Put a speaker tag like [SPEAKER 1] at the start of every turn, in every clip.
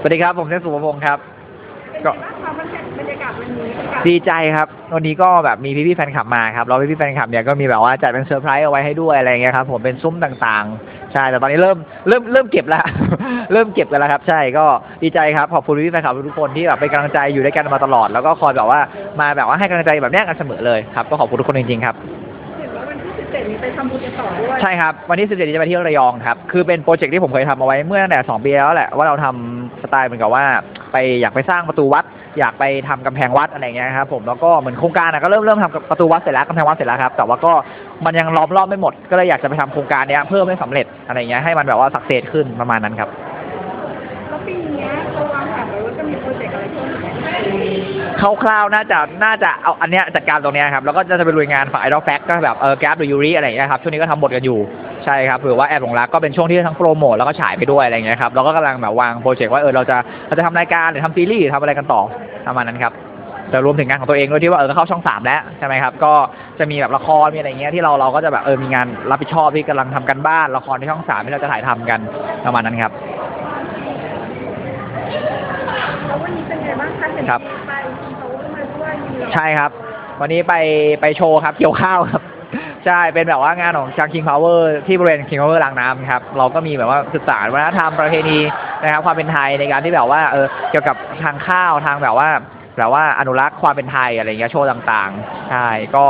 [SPEAKER 1] สวัสดีครับ ผมเทพสุภพงศ์ครับ
[SPEAKER 2] เป็นไงบ้างคะบรรยากาศบรรยากาศวันนี้เป็นการ
[SPEAKER 1] ดีใจครับ วันนี้ก็แบบมีพี่ๆแฟนคลับมาครับแล้วพี่ๆแฟนคลับเนี่ยก็มีแบบว่าจัดเป็นเซอร์ไพรส์เอาไว้ให้ด้วยอะไรเงี้ยครับผมเป็นซุ้มต่างๆ ใช่ แต่ตอนนี้เริ่มเริ่มเริ่มเก็บแล้ว เริ่มเก็บกันแล้วครับ ใช่ ก็ดีใจครับ ขอบคุณพี่ๆแฟนคลับทุกคนที่แบบเป็นกำลังใจอยู่ด้วยกันมาตลอด แล้วก็คอยแบบว่ามาแบบว่าให้กำลังใจแบบเนี้ยกันเสมอเลยครับ ก็ขอบคุณทุกคนจริงๆครับ
[SPEAKER 2] เห็นว่า วันที่17นี้ไปทำบุญกันต่อด้วย
[SPEAKER 1] ใช่ครับ วันที่ 17 นี้จะไปเที่ยวระยองครับ คือเป็นโปรเจกต์ที่ผมเคยทำเอาไว้เมื่อตั้งแต่2ปีแล้วแหละ ว่าเราทำสไตล์เหมือนกับว่า ไปอยากไปสร้างประตูวัด อยากไปทำกำแพงวัดอะไรอย่างเงี้ยครับผม แล้วก็เหมือนโครงการอะก็เริ่มเริ่มทำประตูวัดเสร็จแล้วกำแพงวัดเสร็จแล้วครับ แต่ว่าก็มันยังล้อมรอบไม่หมด ก็เลยอยากจะไปทำโครงการเนี้ยเพิ่มให้สำเร็จอะไรอย่างเงี้ยให้มันแบบว่าสักเซสขึ้นประมาณนั้นครับ
[SPEAKER 2] แล้วปีเนี้ยเราวาง มีโปรเจกต์อะไรเพิ่มไหม
[SPEAKER 1] คร่าวๆน่าจะน่าจะเอาอันเนี้ยจัดการตรงเนี้ยครับแล้วก็จะไปลุยงานฝั่งไอดอลแฟกก็แบบเออแก๊ปหรือยูริอะไรอย่างเงี้ยครับช่วงนี้ก็ทำบทกันอยู่ใช่ครับเผื่อว่าแอบหลงรักก็เป็นช่วงที่ทั้งโปรโมทแล้วก็ฉายไปด้วยอะไรอย่างเงี้ยครับเราก็กำลังแบบวางโปรเจกต์ว่าเออเราจะเราจะทำรายการหรือทำซีรีส์หรือทำอะไรกันต่อประมาณนั้นครับแต่รวมถึงงานของตัวเองด้วยที่ว่าเออเข้าช่องสามแล้วใช่ไหมครับก็จะมีแบบละครมีอะไรเงี้ยที่เราเราก็จะแบบเออมีงานรับผิดชอบที่กำลังทำกันบ้านละครที่ช่องสามที่เราจะถ่ายทำกันประมาณนั้นครับ
[SPEAKER 2] แล้ววันนี้เป็นไงบ้างคะเห็น
[SPEAKER 1] ครับ
[SPEAKER 2] มีไปคุณเขามาด้วยมีเรา
[SPEAKER 1] ใช่ครับ วันนี้ไปไปโชว์ครับเกี่ยวข้าวครับ ใช่เป็นแบบว่างานของชาง King Power ที่บริเวณ King Power รางน้ำครับ เราก็มีแบบว่าศึกษาวัฒนธรรมประเพณีนะครับ ความเป็นไทยในการที่แบบว่าเออเกี่ยวกับทางข้าวทางแบบว่าแบบว่าอนุรักษ์ความเป็นไทยอะไรเงี้ยโชว์ต่างๆใช่ก็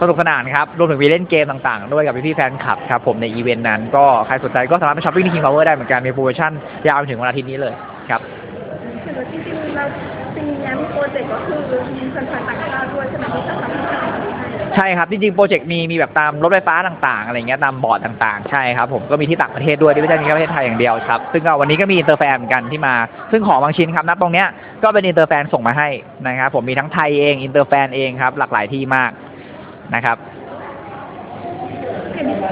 [SPEAKER 1] สนุกสนานครับรวมถึงมีเล่นเกมต่างๆ ด้วยกับพี่ๆแฟนคลับครับผมในอีเวนต์นั้นก็ใครสนใจก็สามารถไปช้อปปิ้งที่ King Power ได้เหมือนกันมีโปรโมชั่นยาวไปถึงวันอาทิตย์นี้เลยครับ
[SPEAKER 2] เห็นว่าจริงๆเราปีเนี้ยมีโปรเจกต์ก็คือมีแฟนต่างชาติด้วยใช่ไหมที่จะทำให้เราให้
[SPEAKER 1] ใช่ครับจริงๆโปรเจกต์มีมีแบบตามรถไฟฟ้าต่างๆอะไรเงี้ยตามบอร์ดต่างๆ ใช่ครับผมก็มีที่ต่างประเทศด้วยที่ไม่ใช่มีแค่ประเทศไทยอย่างเดียวครับ ซึ่งก็วันนี้ก็มีอินเตอร์แฟนเหมือนกันที่มา ซึ่งของบางชิ้นครับนับตรงเนี้ยก็เป็นอินเตอร์แฟนส่งมาให้นะครับผมมีทั้งไทยเองอินเตอร์แฟนเองครับหลากหลายที่มากนะครับ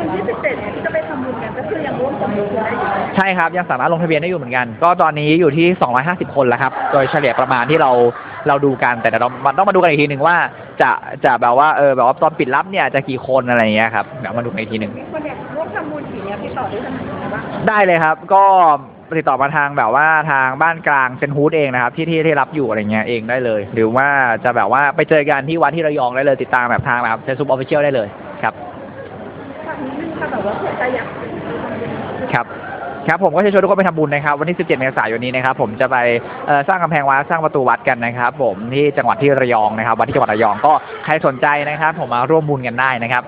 [SPEAKER 2] วันที่17เนี่ยที่จะไปทำบุญกันก็คือยังร่วมสมทบทุนได้อยู่ไหม
[SPEAKER 1] ใช่ครับยังสามารถลงทะเบียนได้อยู่เหมือนกัน ก็ตอนนี้อยู่ที่ 250 คนแล้วครับ โดยเฉลี่ยประมาณที่เราเราดูกันแต่เดี๋ยวเรามันต้องมาดูกันอีกทีหนึ่งว่าจะจะแบบว่าเออแบบว่าตอนปิดรับเนี่ยจะกี่คนอะไรอย่างเงี้ยครับเดี๋ยวมาดูกันอีกทีหนึ่ง
[SPEAKER 2] มีคนอยากร่วมทำบุญกี่เนี้ยติดต่อได้ทางไหนยังไงบ้าง
[SPEAKER 1] ได้เลยครับ ก็ติดต่อมาทางแบบว่าทางบ้านกลางเซนฮูดเองนะครับที่ที่ที่รับอยู่อะไรเงี้ยเองได้เลย หรือว่าจะแบบว่าไปเจอกันที่วัดที่ระยองได้เลยติดตามแบบทางแบบเฟซบุ๊กออฟฟิเชียลได้เลยครับ
[SPEAKER 2] ฝากนิดนึงค่ะแบบ ว่าเผื่อใครอยาก
[SPEAKER 1] ครับครับผมก็จะชวนทุกคนไปทำบุญนะครับ วันที่ 17 เมษายนนี้นะครับ ผมจะไปสร้างกำแพงวัดสร้างประตูวัดกันนะครับ ผมที่จังหวัดที่ระยองนะครับวัดที่จังหวัดระยองก็ใครสนใจนะครับ ผมมาร่วมบุญกันได้นะครับ